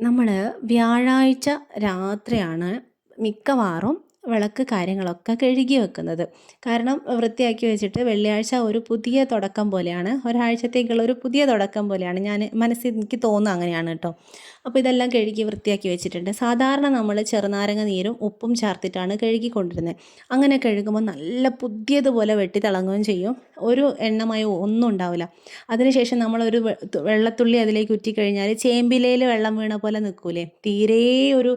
നമ്മൾ വ്യാഴാഴ്ച രാത്രിയാണ് മിക്കവാറും വിളക്ക് കാര്യങ്ങളൊക്കെ കഴുകി വെക്കുന്നത്. കാരണം വൃത്തിയാക്കി വെച്ചിട്ട് വെള്ളിയാഴ്ച ഒരു പുതിയ തുടക്കം പോലെയാണ്. ഒരാഴ്ചത്തേക്കുള്ള ഒരു പുതിയ തുടക്കം പോലെയാണ്. ഞാൻ മനസ്സിൽ എനിക്ക് തോന്നുന്നത് അങ്ങനെയാണ് കേട്ടോ. അപ്പോൾ ഇതെല്ലാം കഴുകി വൃത്തിയാക്കി വെച്ചിട്ടുണ്ട്. സാധാരണ നമ്മൾ ചെറുനാരങ്ങ നീരും ഉപ്പും ചേർത്തിട്ടാണ് കഴുകി കൊണ്ടിരുന്നത് അങ്ങനെ കഴുകുമ്പോൾ നല്ല പുതിയതുപോലെ വെട്ടി തിളങ്ങുകയും ചെയ്യും. ഒരു എണ്ണമയോ ഒന്നും ഉണ്ടാവില്ല. അതിനുശേഷം നമ്മളൊരു വെള്ളത്തുള്ളി അതിലേക്ക് ഉറ്റിക്കഴിഞ്ഞാൽ ചേമ്പിലയിൽ വെള്ളം വീണ പോലെ നിൽക്കൂലേ? തീരെ ഒരു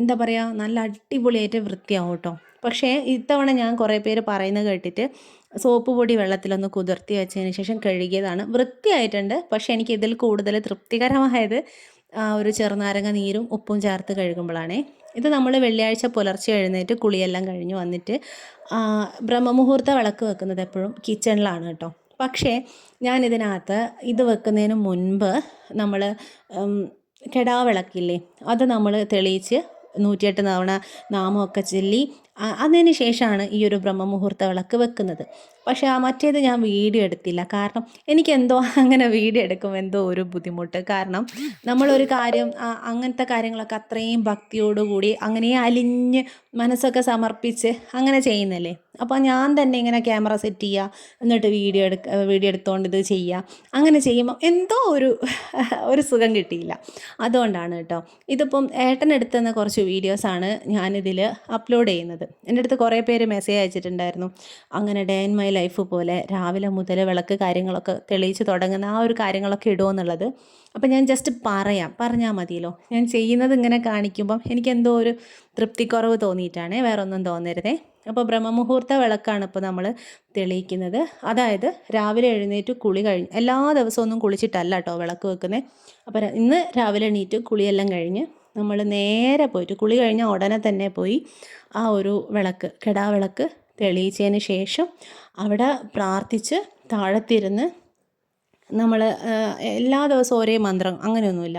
എന്താ പറയുക നല്ല അടിപൊളിയായിട്ട് വൃത്തിയാവും കേട്ടോ. പക്ഷേ ഇത്തവണ ഞാൻ കുറേ പേര് പറയുന്നത് കേട്ടിട്ട് സോപ്പ് പൊടി വെള്ളത്തിലൊന്ന് കുതിർത്തി വെച്ചതിന് ശേഷം കഴുകിയതാണ്. വൃത്തിയായിട്ടുണ്ട്. പക്ഷേ എനിക്ക് ഇതിൽ കൂടുതൽ തൃപ്തികരമായത് ഒരു ചെറുനാരങ്ങ നീരും ഉപ്പും ചേർത്ത് കഴുകുമ്പോഴാണേ. ഇത് നമ്മൾ വെള്ളിയാഴ്ച പുലർച്ചെ എഴുന്നേറ്റ് കുളിയെല്ലാം കഴിഞ്ഞ് വന്നിട്ട് ബ്രഹ്മമുഹൂർത്ത വിളക്ക് വെക്കുന്നത് എപ്പോഴും കിച്ചണിലാണ് കേട്ടോ. പക്ഷേ ഞാനിതിനകത്ത് ഇത് വെക്കുന്നതിന് മുൻപ് നമ്മൾ കെടാവിളക്കില്ലേ അത് നമ്മൾ തെളിയിച്ച് നൂറ്റിയെട്ട് തവണ നാമമൊക്കെ ചൊല്ലി ആ- അതിന് ശേഷമാണ് ഈ ഒരു ബ്രഹ്മമുഹൂർത്ത വിളക്ക് വെക്കുന്നത്. പക്ഷേ ആ മറ്റേത് ഞാൻ വീഡിയോ എടുത്തില്ല. കാരണം എനിക്ക് എന്തോ അങ്ങനെ വീഡിയോ എടുക്കും എന്തോ ഒരു ബുദ്ധിമുട്ട്. കാരണം നമ്മളൊരു കാര്യം അങ്ങനത്തെ കാര്യങ്ങളൊക്കെ അത്രയും ഭക്തിയോടുകൂടി അങ്ങനെ അലിഞ്ഞ് മനസ്സൊക്കെ സമർപ്പിച്ച് അങ്ങനെ ചെയ്യുന്നല്ലേ? അപ്പോൾ ഞാൻ തന്നെ ഇങ്ങനെ ക്യാമറ സെറ്റ് ചെയ്യുക എന്നിട്ട് വീഡിയോ എടുക്ക വീഡിയോ എടുത്തുകൊണ്ട് ഇത് ചെയ്യുക അങ്ങനെ ചെയ്യുമ്പോൾ എന്തോ ഒരു ഒരു സുഖം കിട്ടിയില്ല. അതുകൊണ്ടാണ് കേട്ടോ. ഇതിപ്പം ഏട്ടനെടുത്തുന്ന കുറച്ച് വീഡിയോസാണ് ഞാനിതിൽ അപ്ലോഡ് ചെയ്യുന്നത്. എന്റെ അടുത്ത് കുറേ പേര് മെസ്സേജ് അയച്ചിട്ടുണ്ടായിരുന്നു. അങ്ങനെ ഡേ ഇൻ മൈ ലൈഫ് പോലെ രാവിലെ മുതൽ വിളക്ക് കാര്യങ്ങളൊക്കെ തെളിയിച്ച് തുടങ്ങുന്ന ആ ഒരു കാര്യങ്ങളൊക്കെ ഇടുമെന്നുള്ളത് അപ്പം ഞാൻ ജസ്റ്റ് പറയാം. പറഞ്ഞാൽ മതിയല്ലോ. ഞാൻ ചെയ്യുന്നത് ഇങ്ങനെ കാണിക്കുമ്പം എനിക്ക് എന്തോ ഒരു തൃപ്തിക്കുറവ് തോന്നിയിട്ടാണ്. വേറെ ഒന്നും തോന്നരുതേ. അപ്പോൾ ബ്രഹ്മമുഹൂർത്ത വിളക്കാണ് ഇപ്പോൾ നമ്മൾ തെളിയിക്കുന്നത്. അതായത് രാവിലെ എഴുന്നേറ്റ് കുളി കഴിഞ്ഞ് എല്ലാ ദിവസവും ഒന്നും കുളിച്ചിട്ടല്ല കേട്ടോ വിളക്ക് വെക്കുന്നത് അപ്പോൾ ഇന്ന് രാവിലെ എണീറ്റ് കുളിയെല്ലാം കഴിഞ്ഞ് നമ്മൾ നേരെ പോയിട്ട് കുളി കഴിഞ്ഞ ഉടനെ തന്നെ പോയി ആ ഒരു വിളക്ക് കെടാവിളക്ക് തെളിയിച്ചതിന് ശേഷം അവിടെ പ്രാർത്ഥിച്ച് താഴത്തിരുന്ന് നമ്മൾ എല്ലാ ദിവസവും ഒരേ മന്ത്രം അങ്ങനെയൊന്നുമില്ല.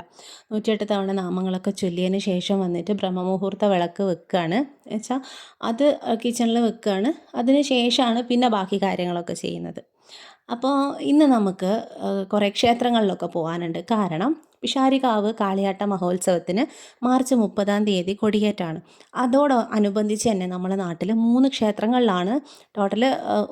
നൂറ്റിയെട്ട് തവണ നാമങ്ങളൊക്കെ ചൊല്ലിയതിന് ശേഷം വന്നിട്ട് ബ്രഹ്മമുഹൂർത്ത വിളക്ക് വെക്കുകയാണ് വെച്ചാൽ അത് കിച്ചണിൽ വെക്കുകയാണ് അതിന് ശേഷമാണ് പിന്നെ ബാക്കി കാര്യങ്ങളൊക്കെ ചെയ്യുന്നത്. അപ്പോൾ ഇന്ന് നമുക്ക് കുറേ ക്ഷേത്രങ്ങളിലൊക്കെ പോകാനുണ്ട്. കാരണം പിഷാരികാവ് കാളിയാട്ട മഹോത്സവത്തിന് മാർച്ച് മുപ്പതാം തീയതി കൊടിയേറ്റാണ്. അതോട് അനുബന്ധിച്ച് തന്നെ നമ്മുടെ നാട്ടിൽ മൂന്ന് ക്ഷേത്രങ്ങളിലാണ് ടോട്ടൽ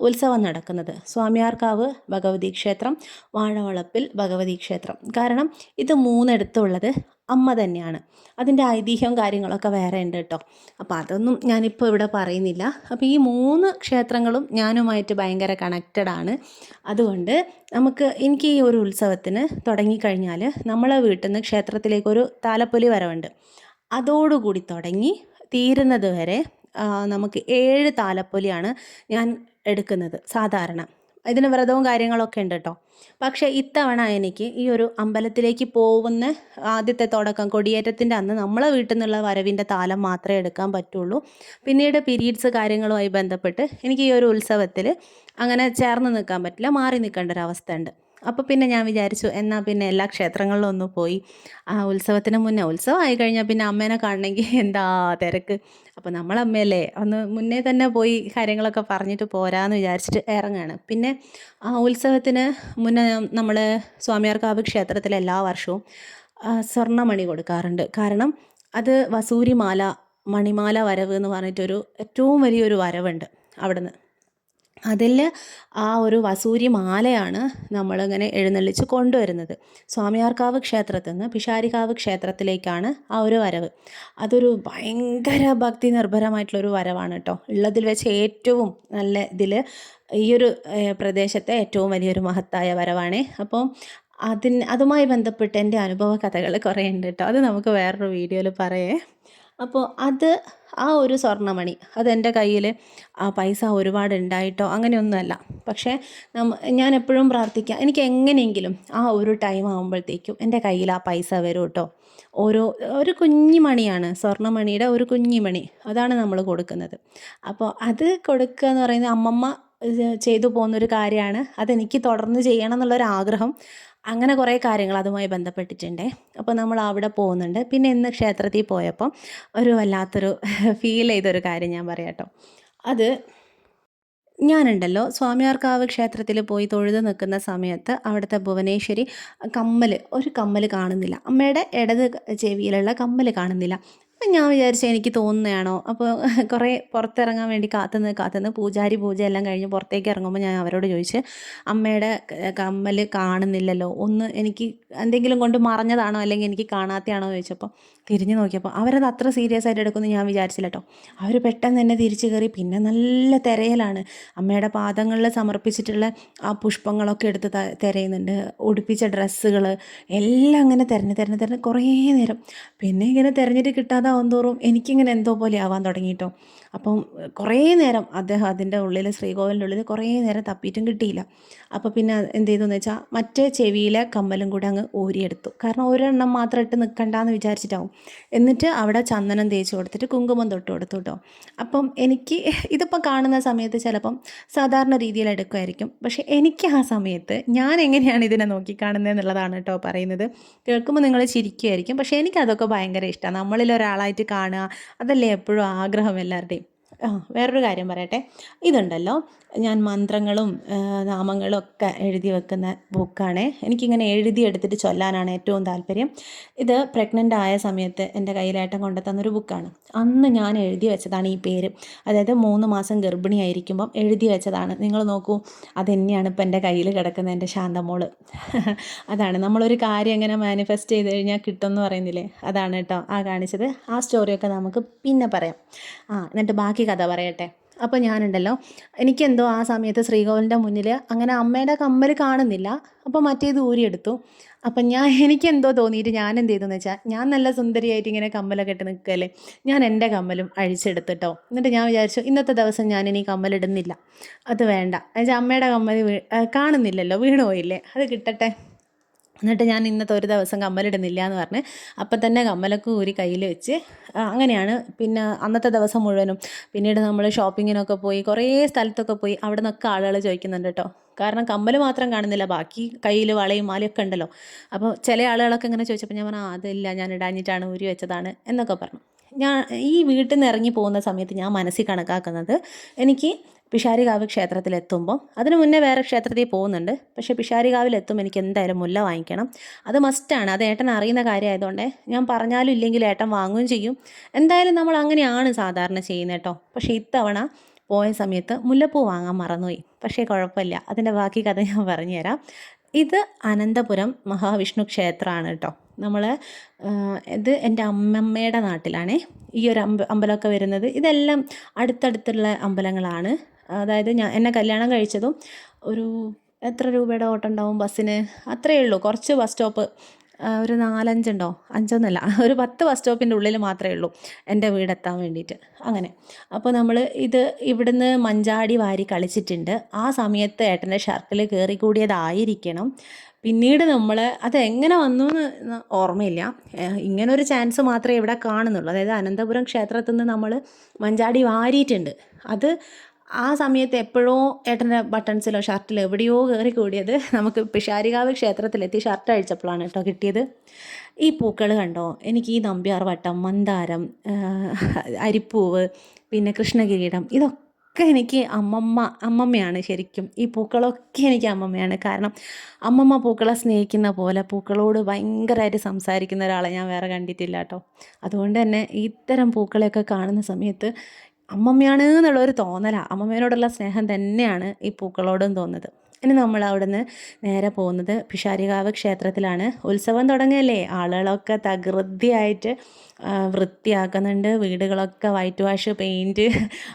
ഉത്സവം നടക്കുന്നത്. സ്വാമിയാർക്കാവ് ഭഗവതി ക്ഷേത്രം വാഴവളപ്പിൽ ഭഗവതി ക്ഷേത്രം. കാരണം ഇത് മൂന്നെടുത്തുള്ളത് അമ്മ തന്നെയാണ്. അതിന്റെ ഐതിഹ്യവും കാര്യങ്ങളൊക്കെ വേറെ ഉണ്ട് കേട്ടോ അപ്പോൾ അതൊന്നും ഞാനിപ്പോൾ ഇവിടെ പറയുന്നില്ല. അപ്പോൾ ഈ മൂന്ന് ക്ഷേത്രങ്ങളും ഞാനുമായിട്ട് ഭയങ്കര കണക്റ്റഡ് ആണ്. അതുകൊണ്ട് നമുക്ക് എനിക്ക് ഈ ഒരു ഉത്സവത്തിന് തുടങ്ങിക്കഴിഞ്ഞാൽ നമ്മളെ വീട്ടിൽ നിന്ന് ക്ഷേത്രത്തിലേക്കൊരു താലപ്പൊലി വരവുണ്ട്. അതോടുകൂടി തുടങ്ങി തീരുന്നത് വരെ നമുക്ക് ഏഴ് താലപ്പൊലിയാണ് ഞാൻ എടുക്കുന്നത് സാധാരണ. ഇതിന് വ്രതവും കാര്യങ്ങളൊക്കെ ഉണ്ട് കേട്ടോ പക്ഷേ ഇത്തവണ എനിക്ക് ഈ ഒരു അമ്പലത്തിലേക്ക് പോകുന്ന ആദ്യത്തെ തുടക്കം കൊടിയേറ്റത്തിന്റെ അന്ന് നമ്മളെ വീട്ടിൽ നിന്നുള്ള വരവിന്റെ താലം മാത്രമേ എടുക്കാൻ പറ്റുള്ളൂ. പിന്നീട് പീരീഡ്സ് കാര്യങ്ങളുമായി ബന്ധപ്പെട്ട് എനിക്ക് ഈ ഒരു ഉത്സവത്തിൽ അങ്ങനെ ചേർന്ന് നിൽക്കാൻ പറ്റില്ല മാറി നിൽക്കേണ്ട ഒരു അവസ്ഥ ഉണ്ട്. അപ്പോൾ പിന്നെ ഞാൻ വിചാരിച്ചു എന്നാൽ പിന്നെ എല്ലാ ക്ഷേത്രങ്ങളിലും ഒന്ന് പോയി. ആ ഉത്സവത്തിന് മുന്നേ ഉത്സവം ആയി കഴിഞ്ഞാൽ പിന്നെ അമ്മേനെ കാണണമെങ്കിൽ എന്താ തിരക്ക്? അപ്പോൾ നമ്മളമ്മയല്ലേ ഒന്ന് മുന്നേ തന്നെ പോയി കാര്യങ്ങളൊക്കെ പറഞ്ഞിട്ട് പോരാന്ന് വിചാരിച്ചിട്ട് ഇറങ്ങുകയാണ് പിന്നെ ആ ഉത്സവത്തിന് മുന്നേ നമ്മൾ സ്വാമിയാർക്കാവ് ക്ഷേത്രത്തിൽ എല്ലാ വർഷവും സ്വർണമണി കൊടുക്കാറുണ്ട്. കാരണം അത് വസൂരിമാല മണിമാല വരവ് എന്ന് പറഞ്ഞിട്ടൊരു ഏറ്റവും വലിയൊരു വരവുണ്ട് അവിടുന്ന്. അതിൽ ആ ഒരു വസൂരി മാലയാണ് നമ്മളിങ്ങനെ എഴുന്നള്ളിച്ച് കൊണ്ടുവരുന്നത്. സ്വാമിയാർക്കാവ് ക്ഷേത്രത്തിൽ നിന്ന് പിഷാരിക്കാവ് ക്ഷേത്രത്തിലേക്കാണ് ആ ഒരു വരവ്. അതൊരു ഭയങ്കര ഭക്തി നിർഭരമായിട്ടുള്ളൊരു വരവാണ് കേട്ടോ ഉള്ളതിൽ വെച്ച് ഏറ്റവും നല്ല ഇതിൽ ഈ ഒരു പ്രദേശത്തെ ഏറ്റവും വലിയൊരു മഹത്തായ വരവാണേ. അപ്പോൾ അതിന് അതുമായി ബന്ധപ്പെട്ട് എന്റെ അനുഭവ കഥകൾ കുറേ ഉണ്ട് കേട്ടോ. അത് നമുക്ക് വേറൊരു വീഡിയോയിൽ പറയേ. അപ്പോൾ അത് ആ ഒരു സ്വർണമണി അതെന്റെ കയ്യിൽ ആ പൈസ ഒരുപാട് ഉണ്ടായിട്ടോ അങ്ങനെയൊന്നുമല്ല. പക്ഷേ ഞാൻ എപ്പോഴും പ്രാർത്ഥിക്കാം എനിക്ക് എങ്ങനെയെങ്കിലും ആ ഒരു ടൈം ആകുമ്പോഴത്തേക്കും എന്റെ കയ്യിൽ ആ പൈസ വരും കേട്ടോ. ഓരോ ഒരു കുഞ്ഞി മണിയാണ് സ്വർണമണിയുടെ ഒരു കുഞ്ഞി മണി അതാണ് നമ്മൾ കൊടുക്കുന്നത്. അപ്പോൾ അത് കൊടുക്കുക എന്ന് പറയുന്നത് അമ്മമ്മ ചെയ്തു പോകുന്നൊരു കാര്യമാണ്. അതെനിക്ക് തുടർന്ന് ചെയ്യണം എന്നുള്ളൊരു ആഗ്രഹം അങ്ങനെ കുറേ കാര്യങ്ങൾ അതുമായി ബന്ധപ്പെട്ടിട്ടുണ്ട്. അപ്പോൾ നമ്മൾ അവിടെ പോകുന്നുണ്ട്. പിന്നെ ഇന്ന് ക്ഷേത്രത്തിൽ പോയപ്പോൾ ഒരു വല്ലാത്തൊരു ഫീൽ ചെയ്തൊരു കാര്യം ഞാൻ പറയാട്ടോ അത് ഞാനുണ്ടല്ലോ സ്വാമിയാർക്കാവ് ക്ഷേത്രത്തിൽ പോയി തൊഴുത് നിൽക്കുന്ന സമയത്ത് അവിടുത്തെ ഭുവനേശ്വരി കമ്മൽ ഒരു കമ്മൽ കാണുന്നില്ല. അമ്മയുടെ ഇടത് ചെവിയിലുള്ള കമ്മൽ കാണുന്നില്ല. അപ്പം ഞാൻ വിചാരിച്ചു എനിക്ക് തോന്നുന്നതാണോ? അപ്പോൾ കുറേ പുറത്തിറങ്ങാൻ വേണ്ടി കാത്തുനിന്ന് കാത്തുനിന്ന് പൂജാരി പൂജ എല്ലാം കഴിഞ്ഞ് പുറത്തേക്ക് ഇറങ്ങുമ്പോൾ ഞാൻ അവരോട് ചോദിച്ച് അമ്മയുടെ കമ്മൽ കാണുന്നില്ലല്ലോ. ഒന്ന് എനിക്ക് എന്തെങ്കിലും കൊണ്ട് മറഞ്ഞതാണോ? അല്ലെങ്കിൽ എനിക്ക് കാണാത്തയാണോ? എന്ന് ചോദിച്ചപ്പോൾ തിരിഞ്ഞു നോക്കിയപ്പോൾ അവരത് അത്ര സീരിയസ് ആയിട്ട് എടുക്കുമെന്ന് ഞാൻ വിചാരിച്ചില്ല കേട്ടോ അവർ പെട്ടെന്ന് തന്നെ തിരിച്ചു കയറി പിന്നെ നല്ല തിരയലാണ്. അമ്മയുടെ പാദങ്ങളിൽ സമർപ്പിച്ചിട്ടുള്ള ആ പുഷ്പങ്ങളൊക്കെ എടുത്ത് തിരയുന്നുണ്ട്. ഉടുപ്പിച്ച ഡ്രസ്സുകൾ എല്ലാം അങ്ങനെ തിരഞ്ഞ് തിരഞ്ഞ് തിരഞ്ഞ് കുറേ നേരം. പിന്നെ ഇങ്ങനെ തിരഞ്ഞിട്ട് കിട്ടാതാവും തോറും എനിക്കിങ്ങനെ എന്തോ പോലെ ആവാൻ തുടങ്ങി കേട്ടോ അപ്പം കുറേ നേരം അദ്ദേഹം അതിന്റെ ഉള്ളിൽ ശ്രീകോവിലിന്റെ ഉള്ളിൽ കുറേ നേരം തപ്പിയിട്ടും കിട്ടിയില്ല. അപ്പോൾ പിന്നെ എന്ത് ചെയ്തു എന്ന് വെച്ചാൽ മറ്റേ ചെവിയിലെ കമ്മലും കൂടെ അങ്ങ് ഊരിയെടുത്തു. കാരണം ഒരെണ്ണം മാത്രം ഇട്ട് നിൽക്കണ്ടെന്ന് വിചാരിച്ചിട്ടാവും. എന്നിട്ട് അവിടെ ചന്ദനം തേച്ച് കൊടുത്തിട്ട് കുങ്കുമം തൊട്ട് കൊടുത്തു കേട്ടോ അപ്പം എനിക്ക് ഇതിപ്പോൾ കാണുന്ന സമയത്ത് ചിലപ്പം സാധാരണ രീതിയിൽ എടുക്കുമായിരിക്കും. പക്ഷേ എനിക്ക് ആ സമയത്ത് ഞാൻ എങ്ങനെയാണ് ഇതിനെ നോക്കിക്കാണുന്നത് എന്നുള്ളതാണ് കേട്ടോ പറയുന്നത്. കേൾക്കുമ്പോൾ നിങ്ങൾ ചിരിക്കുമായിരിക്കും. പക്ഷേ എനിക്കതൊക്കെ ഭയങ്കര ഇഷ്ടമാണ് നമ്മളിൽ ഒരാളായിട്ട് കാണുക അതല്ലേ എപ്പോഴും ആഗ്രഹം എല്ലാവരുടെയും. ആ വേറൊരു കാര്യം പറയട്ടെ. ഇതുണ്ടല്ലോ ഞാൻ മന്ത്രങ്ങളും നാമങ്ങളും ഒക്കെ എഴുതി വെക്കുന്ന ബുക്കാണ്. എനിക്കിങ്ങനെ എഴുതി എടുത്തിട്ട് ചൊല്ലാനാണ് ഏറ്റവും താല്പര്യം. ഇത് പ്രഗ്നന്റ് ആയ സമയത്ത് എന്റെ കയ്യിലേട്ടം കൊണ്ടു ബുക്കാണ്. അന്ന് ഞാൻ എഴുതി വെച്ചതാണ് ഈ പേര്. അതായത് മൂന്ന് മാസം ഗർഭിണിയായിരിക്കുമ്പം എഴുതി വെച്ചതാണ്. നിങ്ങൾ നോക്കൂ അതെന്നെയാണ് ഇപ്പം എന്റെ കയ്യിൽ കിടക്കുന്ന എന്റെ ശാന്തമോൾ. അതാണ്. നമ്മളൊരു കാര്യം എങ്ങനെ മാനിഫെസ്റ്റ് ചെയ്ത് കഴിഞ്ഞാൽ കിട്ടുമെന്ന് പറയുന്നില്ലേ? അതാണ് കേട്ടോ ആ കാണിച്ചത്. ആ സ്റ്റോറിയൊക്കെ നമുക്ക് പിന്നെ പറയാം. ആ എന്നിട്ട് ബാക്കി കഥ പറയട്ടെ. അപ്പോൾ ഞാനുണ്ടല്ലോ. എനിക്കെന്തോ ആ സമയത്ത് ശ്രീകോവിലിന്റെ മുന്നിൽ അങ്ങനെ അമ്മയുടെ കമ്മൽ കാണുന്നില്ല. അപ്പോൾ മറ്റേത് ഊരിയെടുത്തു അപ്പം ഞാൻ എനിക്കെന്തോ തോന്നിയിട്ട് ഞാൻ എന്ത് ചെയ്തെന്ന് വെച്ചാൽ ഞാൻ നല്ല സുന്ദരിയായിട്ട് ഇങ്ങനെ കമ്മലൊക്കെ ഇട്ട് നിൽക്കല്ലേ ഞാൻ എന്റെ കമ്മലും അഴിച്ചെടുത്തിട്ടോ എന്നിട്ട് ഞാൻ വിചാരിച്ചു ഇന്നത്തെ ദിവസം ഞാൻ ഇനി കമ്മലിടുന്നില്ല അത് വേണ്ട. എന്നുവെച്ചാൽ അമ്മയുടെ കമ്മൽ കാണുന്നില്ലല്ലോ വീണുപോയില്ലേ. അത് കിട്ടട്ടെ. എന്നിട്ട് ഞാൻ ഇന്നത്തെ ഒരു ദിവസം കമ്മലിടുന്നില്ല എന്ന് പറഞ്ഞ് അപ്പം തന്നെ കമ്മലൊക്കെ ഊരി കയ്യിൽ വെച്ച് അങ്ങനെയാണ്. പിന്നെ അന്നത്തെ ദിവസം മുഴുവനും പിന്നീട് നമ്മൾ ഷോപ്പിങ്ങിനൊക്കെ പോയി കുറേ സ്ഥലത്തൊക്കെ പോയി അവിടെ നിന്നൊക്കെ ആളുകൾ ചോദിക്കുന്നുണ്ട് കേട്ടോ. കാരണം കമ്മൽ മാത്രം കാണുന്നില്ല ബാക്കി കയ്യിൽ വളയും മാലയൊക്കെ ഉണ്ടല്ലോ. അപ്പോൾ ചില ആളുകളൊക്കെ ഇങ്ങനെ ചോദിച്ചപ്പോൾ ഞാൻ പറഞ്ഞു "ആ, അതില്ല ഞാൻ ഇടാഞ്ഞിട്ടാണ് ഊരി വെച്ചതാണ് എന്നൊക്കെ പറഞ്ഞു. ഞാൻ ഈ വീട്ടിൽ നിന്ന് ഇറങ്ങി പോകുന്ന സമയത്ത് ഞാൻ മനസ്സിൽ കണക്കാക്കുന്നത് എനിക്ക് പിഷാരികാവ് ക്ഷേത്രത്തിലെത്തുമ്പോൾ അതിന് മുന്നേ വേറെ ക്ഷേത്രത്തിൽ പോകുന്നുണ്ട്. പക്ഷേ പിഷാരികാവിലെത്തും എനിക്ക് എന്തായാലും മുല്ല വാങ്ങിക്കണം. അത് മസ്റ്റാണ് അത് ഏട്ടൻ അറിയുന്ന കാര്യമായതുകൊണ്ട് ഞാൻ പറഞ്ഞാലും ഇല്ലെങ്കിൽ ഏട്ടൻ വാങ്ങുകയും ചെയ്യും. എന്തായാലും നമ്മൾ അങ്ങനെയാണ് സാധാരണ ചെയ്യുന്നത് കേട്ടോ. പക്ഷേ ഇത്തവണ പോയ സമയത്ത് മുല്ലപ്പൂ വാങ്ങാൻ മറന്നുപോയി. പക്ഷേ കുഴപ്പമില്ല. അതിന്റെ ബാക്കി കഥ ഞാൻ പറഞ്ഞുതരാം. ഇത് അനന്തപുരം മഹാവിഷ്ണു ക്ഷേത്രമാണ് കേട്ടോ. നമ്മൾ ഇത് എന്റെ അമ്മമ്മയുടെ നാട്ടിലാണേ. ഈ ഒരു അമ്പ അമ്പലമൊക്കെ വരുന്നത്. ഇതെല്ലാം അടുത്തടുത്തുള്ള അമ്പലങ്ങളാണ്. അതായത് ഞാൻ എന്നെ കല്യാണം കഴിച്ചതും ഒരു എത്ര രൂപയുടെ ഓട്ടം ഉണ്ടാവും ബസ്സിന്? അത്രയേ ഉള്ളൂ. കുറച്ച് ബസ് സ്റ്റോപ്പ് ഒരു നാലഞ്ചുണ്ടോ? അഞ്ചൊന്നല്ല. ഒരു പത്ത് ബസ് സ്റ്റോപ്പിന്റെ ഉള്ളിൽ മാത്രമേ ഉള്ളൂ എന്റെ വീടെത്താൻ വേണ്ടിയിട്ട്. അങ്ങനെ. അപ്പോൾ നമ്മൾ ഇത് ഇവിടുന്ന് മഞ്ചാടി വാരി കളിച്ചിട്ടുണ്ട്. ആ സമയത്ത് ഏട്ടന്റെ ഷർക്കിൽ കയറി കൂടിയതായിരിക്കണം പിന്നീട് നമ്മൾ അത് എങ്ങനെ വന്നു എന്ന് ഓർമ്മയില്ല. ഇങ്ങനെ ഇങ്ങനൊരു ചാൻസ് മാത്രമേ ഇവിടെ കാണുന്നുള്ളൂ. അതായത് അനന്തപുരം ക്ഷേത്രത്തിൽ നിന്ന് നമ്മൾ മഞ്ചാടി വാരിയിട്ടുണ്ട്. അത് ആ സമയത്ത് എപ്പോഴോ ഏട്ടന്റെ ബട്ടൺസിലോ ഷർട്ടിലോ എവിടെയോ കയറി കൂടിയത് നമുക്ക് പിഷാരികാവ് ക്ഷേത്രത്തിലെത്തി ഷർട്ട് അഴിച്ചപ്പോഴാണ് കേട്ടോ കിട്ടിയത്. ഈ പൂക്കൾ കണ്ടോ? എനിക്ക് ഈ നമ്പ്യാർ വട്ടം മന്ദാരം അരിപ്പൂവ് പിന്നെ കൃഷ്ണകിരീടം ഇതൊക്കെ എനിക്ക് അമ്മമ്മ അമ്മമ്മയാണ് ശരിക്കും. ഈ പൂക്കളൊക്കെ എനിക്ക് അമ്മമ്മയാണ്. കാരണം അമ്മമ്മ പൂക്കളെ സ്നേഹിക്കുന്ന പോലെ പൂക്കളോട് ഭയങ്കരമായിട്ട് സംസാരിക്കുന്ന ഒരാളെ ഞാൻ വേറെ കണ്ടിട്ടില്ല കേട്ടോ. അതുകൊണ്ട് തന്നെ ഇത്തരം പൂക്കളെയൊക്കെ കാണുന്ന സമയത്ത് അമ്മമ്മയാണ് എന്നുള്ളൊരു തോന്നലാണ് അമ്മമ്മേനോടുള്ള സ്നേഹം തന്നെയാണ് ഈ പൂക്കളോടും തോന്നുന്നത്. ഇനി നമ്മൾ അവിടുന്ന് നേരെ പോകുന്നത് പിഷാരികാവ് ക്ഷേത്രത്തിലാണ്. ഉത്സവം തുടങ്ങിയല്ലേ? ആളുകളൊക്കെ തകൃതിയായിട്ട് വൃത്തിയാക്കുന്നുണ്ട്. വീടുകളൊക്കെ വൈറ്റ് വാഷ് പെയിന്റ്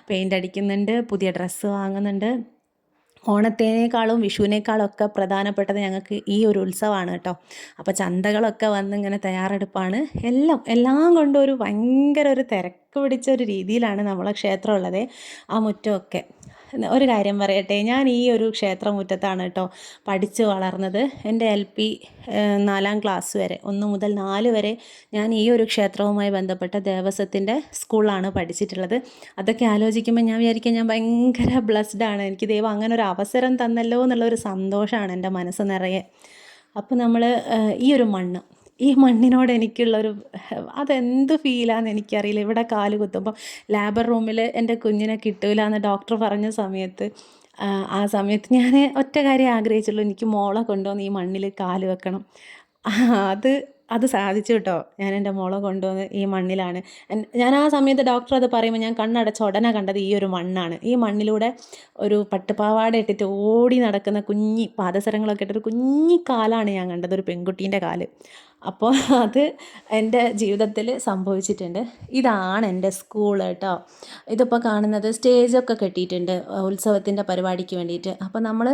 പെയിന്റ് അടിക്കുന്നുണ്ട്. പുതിയ ഡ്രസ്സ് വാങ്ങുന്നുണ്ട്. ഓണത്തേനേക്കാളും വിഷുവിനേക്കാളും ഒക്കെ പ്രധാനപ്പെട്ടത് ഞങ്ങൾക്ക് ഈ ഒരു ഉത്സവമാണ് കേട്ടോ. അപ്പോൾ ചന്തകളൊക്കെ വന്ന് ഇങ്ങനെ തയ്യാറെടുപ്പാണ്. എല്ലാം എല്ലാം കൊണ്ടും ഒരു ഭയങ്കര ഒരു തിരക്ക് പിടിച്ച ഒരു രീതിയിലാണ് നമ്മളെ ക്ഷേത്രം ഉള്ളത് ആ മുറ്റമൊക്കെ. ഒരു കാര്യം പറയട്ടെ. ഞാൻ ഈ ഒരു ക്ഷേത്രമുറ്റത്താണ് കേട്ടോ പഠിച്ച് വളർന്നത്. എന്റെ എൽ പി നാലാം ക്ലാസ് വരെ ഒന്ന് മുതൽ നാല് വരെ ഞാൻ ഈ ഒരു ക്ഷേത്രവുമായി ബന്ധപ്പെട്ട ദേവസ്വത്തിന്റെ സ്കൂളാണ് പഠിച്ചിട്ടുള്ളത്. അതൊക്കെ ആലോചിക്കുമ്പോൾ ഞാൻ വിചാരിക്കാം ഞാൻ ഭയങ്കര ബ്ലസ്ഡ് ആണ്. എനിക്ക് ദൈവം അങ്ങനെ ഒരു അവസരം തന്നല്ലോ എന്നുള്ളൊരു സന്തോഷമാണ് എന്റെ മനസ്സ് നിറയെ. അപ്പോൾ നമ്മൾ ഈ ഒരു മണ്ണ് ഈ മണ്ണിനോട് എനിക്കുള്ളൊരു അതെന്ത് ഫീലാന്ന് എനിക്കറിയില്ല. ഇവിടെ കാൽ കുത്തുമ്പോൾ ലാബർ റൂമിൽ എന്റെ കുഞ്ഞിനെ കിട്ടൂല എന്ന് ഡോക്ടർ പറഞ്ഞ സമയത്ത് ആ സമയത്ത് ഞാൻ ഒറ്റ കാര്യം ആഗ്രഹിച്ചുള്ളൂ. എനിക്ക് മോളെ കൊണ്ടുവന്ന് ഈ മണ്ണിൽ കാൽ വെക്കണം. അത് അത് സാധിച്ചു കേട്ടോ. ഞാൻ എന്റെ മോളെ കൊണ്ടുവന്ന് ഈ മണ്ണിലാണ്. ഞാൻ ആ സമയത്ത് ഡോക്ടർ അത് പറയുമ്പോൾ ഞാൻ കണ്ണടച്ച ഉടനെ കണ്ടത് ഈ ഒരു മണ്ണാണ്. ഈ മണ്ണിലൂടെ ഒരു പട്ടുപാവാട ഇട്ടിട്ട് ഓടി നടക്കുന്ന കുഞ്ഞി പാദസരങ്ങളൊക്കെ ഇട്ടൊരു കുഞ്ഞി കാലാണ് ഞാൻ കണ്ടത് ഒരു പെൺകുട്ടീന്റെ കാൽ. അപ്പോൾ അത് എന്റെ ജീവിതത്തിൽ സംഭവിച്ചിട്ടുണ്ട്. ഇതാണ് എന്റെ സ്കൂൾ കേട്ടോ. ഇതിപ്പോൾ കാണുന്നത് സ്റ്റേജൊക്കെ കെട്ടിയിട്ടുണ്ട് ഉത്സവത്തിന്റെ പരിപാടിക്ക് വേണ്ടിയിട്ട്. അപ്പോൾ നമ്മൾ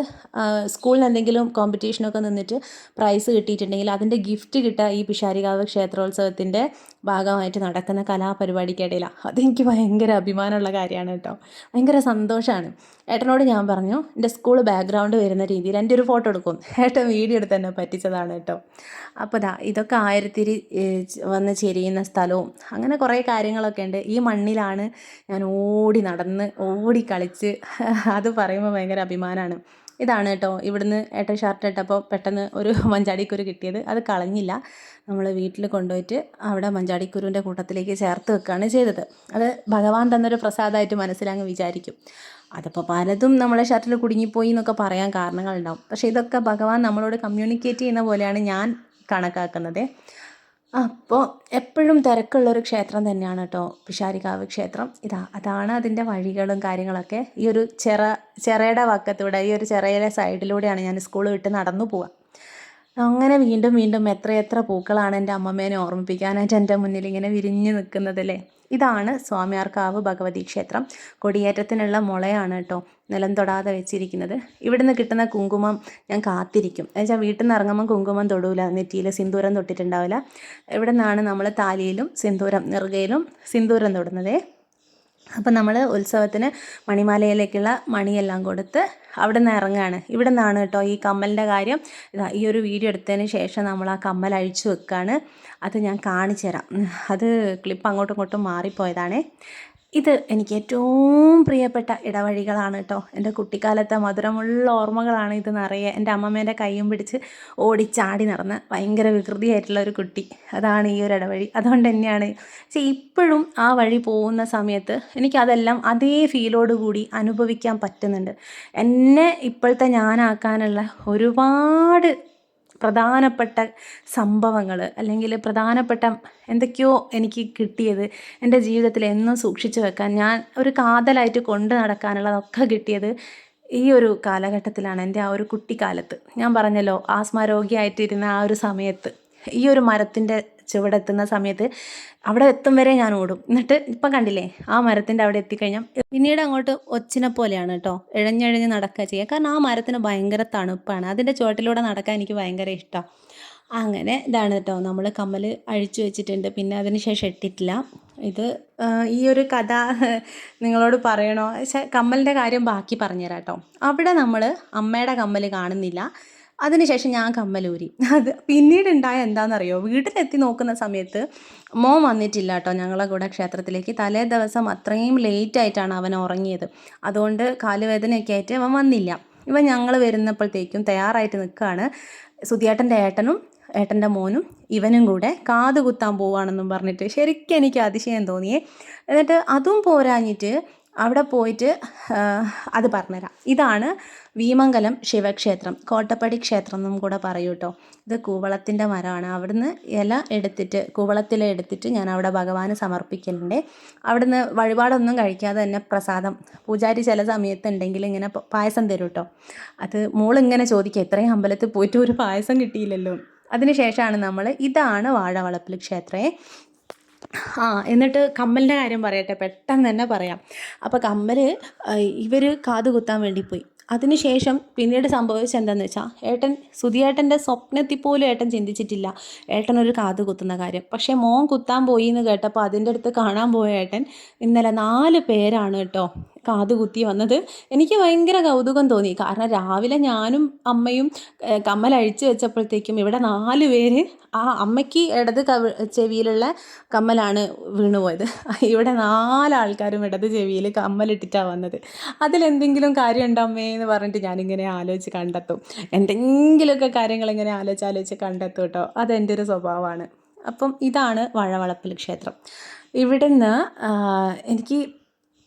സ്കൂളിൽ എന്തെങ്കിലും കോമ്പറ്റീഷനൊക്കെ നിന്നിട്ട് പ്രൈസ് കിട്ടിയിട്ടുണ്ടെങ്കിൽ അതിന്റെ ഗിഫ്റ്റ് കിട്ടുക ഈ പിഷാരികാവ് ക്ഷേത്രോത്സവത്തിന്റെ ഭാഗമായിട്ട് നടക്കുന്ന കലാപരിപാടിക്കിടയിലാണ് അതെനിക്ക് ഭയങ്കര അഭിമാനമുള്ള കാര്യമാണ് കേട്ടോ. ഭയങ്കര സന്തോഷമാണ്. ഏട്ടനോട് ഞാൻ പറഞ്ഞു എന്റെ സ്കൂൾ ബാക്ക്ഗ്രൗണ്ട് വരുന്ന രീതിയിൽ എന്റെ ഒരു ഫോട്ടോ എടുക്കും. ഏട്ടൻ വീഡിയോ എടുത്ത് തന്നെ പറ്റിച്ചതാണ് കേട്ടോ. അപ്പോൾ ദാ ഇതൊക്കെ ആയിരത്തിരി വന്ന് ചെരിയുന്ന സ്ഥലവും അങ്ങനെ കുറേ കാര്യങ്ങളൊക്കെ ഉണ്ട്. ഈ മണ്ണിലാണ് ഞാൻ ഓടി നടന്ന് ഓടി കളിച്ച് അത് പറയുമ്പോൾ ഭയങ്കര അഭിമാനമാണ് ഇതാണ് കേട്ടോ ഇവിടുന്ന് ഏട്ട ഷർട്ട് ഇട്ടപ്പോൾ പെട്ടെന്ന് ഒരു മഞ്ചാടിക്കുരു കിട്ടിയത്. അത് കളഞ്ഞില്ല. നമ്മൾ വീട്ടിൽ കൊണ്ടുപോയിട്ട് അവിടെ മഞ്ചാടിക്കുരുവിന്റെ കൂട്ടത്തിലേക്ക് ചേർത്ത് വെക്കുകയാണ് ചെയ്തത്. അത് ഭഗവാൻ തന്നൊരു പ്രസാദമായിട്ട് മനസ്സിലങ്ങ് വിചാരിക്കും. അതിപ്പോൾ പലതും നമ്മളെ ഷർട്ടിൽ കുടുങ്ങിപ്പോയി എന്നൊക്കെ പറയാൻ കാരണങ്ങളുണ്ടാവും. പക്ഷേ ഇതൊക്കെ ഭഗവാൻ നമ്മളോട് കമ്മ്യൂണിക്കേറ്റ് ചെയ്യുന്ന പോലെയാണ് ഞാൻ കണക്കാക്കുന്നത്. അപ്പോൾ എപ്പോഴും തിരക്കുള്ളൊരു ക്ഷേത്രം തന്നെയാണ് കേട്ടോ. പിഷാരികാവ് ക്ഷേത്രം. ഇതാ അതാണ് അതിന്റെ വഴികളും കാര്യങ്ങളൊക്കെ. ഈ ഒരു ചെറ ചെറയുടെ വക്കത്തൂടെ ഈ ഒരു ചെറയിലെ സൈഡിലൂടെയാണ് ഞാൻ സ്കൂൾ വിട്ട് നടന്നു പോവുക അങ്ങനെ വീണ്ടും വീണ്ടും എത്രയെത്ര പൂക്കളാണ് എന്റെ അമ്മമ്മേനെ ഓർമ്മിപ്പിക്കാനായിട്ട് എന്റെ മുന്നിൽ ഇങ്ങനെ വിരിഞ്ഞു നിൽക്കുന്നതല്ലേ ഇതാണ് സ്വാമിയാർക്കാവ് ഭഗവതി ക്ഷേത്രം. കൊടിയേറ്റത്തിനുള്ള മുളയാണ് കേട്ടോ നിലം തൊടാതെ വെച്ചിരിക്കുന്നത്. ഇവിടുന്ന് കിട്ടുന്ന കുങ്കുമം ഞാൻ കാത്തിരിക്കും. എന്നുവെച്ചാൽ വീട്ടിൽ നിന്ന് ഇറങ്ങുമ്പോൾ കുങ്കുമം തൊടൂല നെറ്റിയിൽ സിന്ദൂരം തൊട്ടിട്ടുണ്ടാവില്ല. ഇവിടെ നിന്നാണ് നമ്മൾ താലിയിലും സിന്ദൂരം നെറുകയിലും സിന്ദൂരം തൊടുന്നതേ? അപ്പം നമ്മൾ ഉത്സവത്തിന് മണിമാലയിലേക്കുള്ള മണിയെല്ലാം കൊടുത്ത് അവിടെ നിന്ന് ഇറങ്ങുകയാണ് ഇവിടെ നിന്നാണ് കേട്ടോ ഈ കമ്മലിന്റെ കാര്യം. ഇതാ ഈ ഒരു വീഡിയോ എടുത്തതിന് ശേഷം നമ്മൾ ആ കമ്മൽ അഴിച്ചു വെക്കുകയാണ് അത് ഞാൻ കാണിച്ചു തരാം അത് ക്ലിപ്പ് അങ്ങോട്ടും ഇങ്ങോട്ടും മാറിപ്പോയതാണേ. ഇത് എനിക്ക് ഏറ്റവും പ്രിയപ്പെട്ട ഇടവഴികളാണ് കേട്ടോ എന്റെ കുട്ടിക്കാലത്തെ മധുരമുള്ള ഓർമ്മകളാണ് ഇത് നിറയെ. എന്റെ അമ്മമ്മേന്റെ കൈയും പിടിച്ച് ഓടിച്ചാടി നടന്ന ഭയങ്കര വികൃതിയായിട്ടുള്ള ഒരു കുട്ടി. അതാണ് ഈ ഒരു ഇടവഴി. അതുകൊണ്ട് തന്നെയാണ്. പക്ഷേ ഇപ്പോഴും ആ വഴി പോകുന്ന സമയത്ത് എനിക്കതെല്ലാം അതേ ഫീലോട് കൂടി അനുഭവിക്കാൻ പറ്റുന്നുണ്ട്. എന്നെ ഇപ്പോഴത്തെ ഞാനാക്കാനുള്ള ഒരുപാട് പ്രധാനപ്പെട്ട സംഭവങ്ങൾ അല്ലെങ്കിൽ പ്രധാനപ്പെട്ട എന്തൊക്കെയോ എനിക്ക് കിട്ടിയത് എന്റെ ജീവിതത്തിൽ എന്നും സൂക്ഷിച്ചു വെക്കാൻ ഞാൻ ഒരു കാതലായിട്ട് കൊണ്ട് നടക്കാനുള്ളതൊക്കെ കിട്ടിയത് ഈ ഒരു കാലഘട്ടത്തിലാണ് എന്റെ ആ ഒരു കുട്ടിക്കാലത്ത്. ഞാൻ പറഞ്ഞല്ലോ ആസ്മ രോഗിയായിട്ടിരുന്ന ആ ഒരു സമയത്ത് ഈ ഒരു മരത്തിന്റെ ചുവടെത്തുന്ന സമയത്ത് അവിടെ എത്തും വരെ ഞാൻ ഓടും. എന്നിട്ട് ഇപ്പം കണ്ടില്ലേ ആ മരത്തിന്റെ അവിടെ എത്തിക്കഴിഞ്ഞാൽ പിന്നീട് അങ്ങോട്ട് ഒച്ചിനെ പോലെയാണ് കേട്ടോ. ഇഴഞ്ഞിഴഞ്ഞ് നടക്കുക ചെയ്യുക. കാരണം ആ മരത്തിന് ഭയങ്കര തണുപ്പാണ്. അതിന്റെ ചുവട്ടിലൂടെ നടക്കാൻ എനിക്ക് ഭയങ്കര ഇഷ്ടമാണ് അങ്ങനെ ഇതാണ് കേട്ടോ. നമ്മൾ കമ്മൽ അഴിച്ചു വെച്ചിട്ടുണ്ട്. പിന്നെ അതിന് ശേഷം ഇട്ടിട്ടില്ല. ഇത് ഈ ഒരു കഥ നിങ്ങളോട് പറയണോ? കമ്മലിന്റെ കാര്യം ബാക്കി പറഞ്ഞുതരാം കേട്ടോ. അവിടെ നമ്മൾ അമ്മയുടെ കമ്മൽ കാണുന്നില്ല. അതിനുശേഷം ഞാൻ കമ്മലൂരി. അത് പിന്നീട് ഉണ്ടായ എന്താണെന്നറിയോ വീട്ടിലെത്തി നോക്കുന്ന സമയത്ത് മോൻ വന്നിട്ടില്ല കേട്ടോ ഞങ്ങളെ കൂടെ ക്ഷേത്രത്തിലേക്ക്. തലേ ദിവസം അത്രയും ലേറ്റ് ആയിട്ടാണ് അവൻ ഉറങ്ങിയത്. അതുകൊണ്ട് കാലുവേദനയൊക്കെ ആയിട്ട് അവൻ വന്നില്ല. ഇവൻ ഞങ്ങൾ വരുന്നപ്പോഴത്തേക്കും തയ്യാറായിട്ട് നിൽക്കുകയാണ്. സുധിയേട്ടന്റെ ഏട്ടനും ഏട്ടന്റെ മോനും ഇവനും കൂടെ കാത് കുത്താൻ പോവുകയാണെന്നും പറഞ്ഞിട്ട് ശരിക്കും എനിക്ക് അതിശയം തോന്നിയേ. എന്നിട്ട് അതും പോരാഞ്ഞിട്ട് അവിടെ പോയിട്ട് അത് പറഞ്ഞുതരാം. ഇതാണ് വീമംഗലം ശിവക്ഷേത്രം. കോട്ടപ്പടി ക്ഷേത്രം എന്നും കൂടെ പറയൂ കേട്ടോ ഇത് കൂവളത്തിന്റെ മരമാണ്. അവിടുന്ന് ഇല എടുത്തിട്ട് കൂവളത്തില എടുത്തിട്ട് ഞാൻ അവിടെ ഭഗവാന് സമർപ്പിക്കലുണ്ട്. അവിടുന്ന് വഴിപാടൊന്നും കഴിക്കാതെ തന്നെ പ്രസാദം. പൂജാരി ചില സമയത്ത് ഉണ്ടെങ്കിൽ ഇങ്ങനെ പായസം തരും കേട്ടോ അത് മോളിങ്ങനെ ചോദിക്കുക ഇത്രയും അമ്പലത്തിൽ പോയിട്ട് ഒരു പായസം കിട്ടിയില്ലല്ലോ? അതിനുശേഷമാണ് നമ്മൾ ഇതാണ് വാഴവളപ്പിൽ ക്ഷേത്രേ. ആ എന്നിട്ട് കമ്മലിന്റെ കാര്യം പറയട്ടെ പെട്ടെന്ന് തന്നെ പറയാം. അപ്പോൾ കമ്മൽ ഇവർ കാത് കുത്താൻ വേണ്ടി പോയി. അതിനുശേഷം പിന്നീട് സംഭവിച്ചത് എന്താണെന്ന് വെച്ചാൽ ഏട്ടൻ സുധിയേട്ടന്റെ സ്വപ്നത്തിൽ പോലും ഏട്ടൻ ചിന്തിച്ചിട്ടില്ല. ഏട്ടൻ ഒരു കാത് കുത്തുന്ന കാര്യം. പക്ഷേ മോൻ കുത്താൻ പോയി എന്ന് കേട്ടപ്പോൾ അതിന്റെ അടുത്ത് കാണാൻ പോയ ഏട്ടൻ ഇന്നലെ നാല് പേരാണ് കേട്ടോ കാത് കുത്തി വന്നത് എനിക്ക് ഭയങ്കര കൗതുകം തോന്നി. കാരണം രാവിലെ ഞാനും അമ്മയും കമ്മൽ അഴിച്ചു വെച്ചപ്പോഴത്തേക്കും ഇവിടെ നാല് പേര് ആ അമ്മയ്ക്ക് ഇടത് കവി ചെവിയിലുള്ള കമ്മലാണ് വീണുപോയത് ഇവിടെ നാലാൾക്കാരും ഇടത് ചെവിയിൽ കമ്മലിട്ടിട്ടാണ് വന്നത്. അതിലെന്തെങ്കിലും കാര്യമുണ്ടോ അമ്മേ എന്ന് പറഞ്ഞിട്ട് ഞാനിങ്ങനെ ആലോചിച്ച് കണ്ടെത്തും. എന്തെങ്കിലുമൊക്കെ കാര്യങ്ങൾ ഇങ്ങനെ ആലോചിച്ച് ആലോചിച്ച് കണ്ടെത്തും കേട്ടോ. അതെന്റെ ഒരു സ്വഭാവമാണ്. അപ്പം ഇതാണ് വഴവളപ്പിൽ ക്ഷേത്രം. ഇവിടുന്ന് എനിക്ക്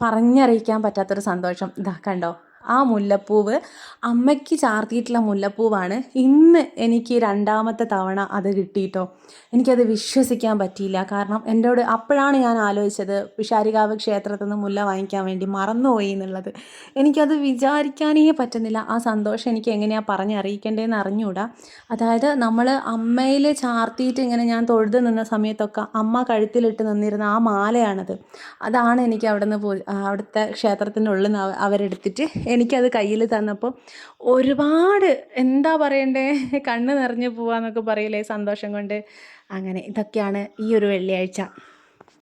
പറഞ്ഞറിയിക്കാൻ പറ്റാത്തൊരു സന്തോഷം. ഇതാ കണ്ടോ? ആ മുല്ലപ്പൂവ് അമ്മയ്ക്ക് ചാർത്തിയിട്ടുള്ള മുല്ലപ്പൂവാണ്. ഇന്ന് എനിക്ക് രണ്ടാമത്തെ തവണ അത് കിട്ടിയിട്ടോ. എനിക്കത് വിശ്വസിക്കാൻ പറ്റിയില്ല. കാരണം എന്നോട് അപ്പോഴാണ് ഞാൻ ആലോചിച്ചത് പിഷാരികാവ് ക്ഷേത്രത്തിൽ നിന്ന് മുല്ല വാങ്ങിക്കാൻ വേണ്ടി മറന്നുപോയി എന്നുള്ളത്. എനിക്കത് വിചാരിക്കാനേ പറ്റുന്നില്ല. ആ സന്തോഷം എനിക്ക് എങ്ങനെയാണ് പറഞ്ഞറിയിക്കേണ്ടതെന്ന് അറിഞ്ഞുകൂടാ അതായത് നമ്മൾ അമ്മയിൽ ചാർത്തിയിട്ട് ഇങ്ങനെ ഞാൻ തൊഴുത് നിന്ന സമയത്തൊക്കെ അമ്മ കഴുത്തിലിട്ട് നിന്നിരുന്ന ആ മാലയാണത്. അതാണ് എനിക്ക് അവിടെ നിന്ന് പോ അവിടുത്തെ ക്ഷേത്രത്തിനുള്ളിൽ നിന്ന് അവരെടുത്തിട്ട് എനിക്കത് കയ്യിൽ തന്നപ്പോൾ ഒരുപാട് എന്താ പറയണ്ടേ? കണ്ണ് നിറഞ്ഞു പോവാന്നൊക്കെ പറയില്ലേ സന്തോഷം കൊണ്ട്. അങ്ങനെ ഇതൊക്കെയാണ് ഈ ഒരു വെള്ളിയാഴ്ച.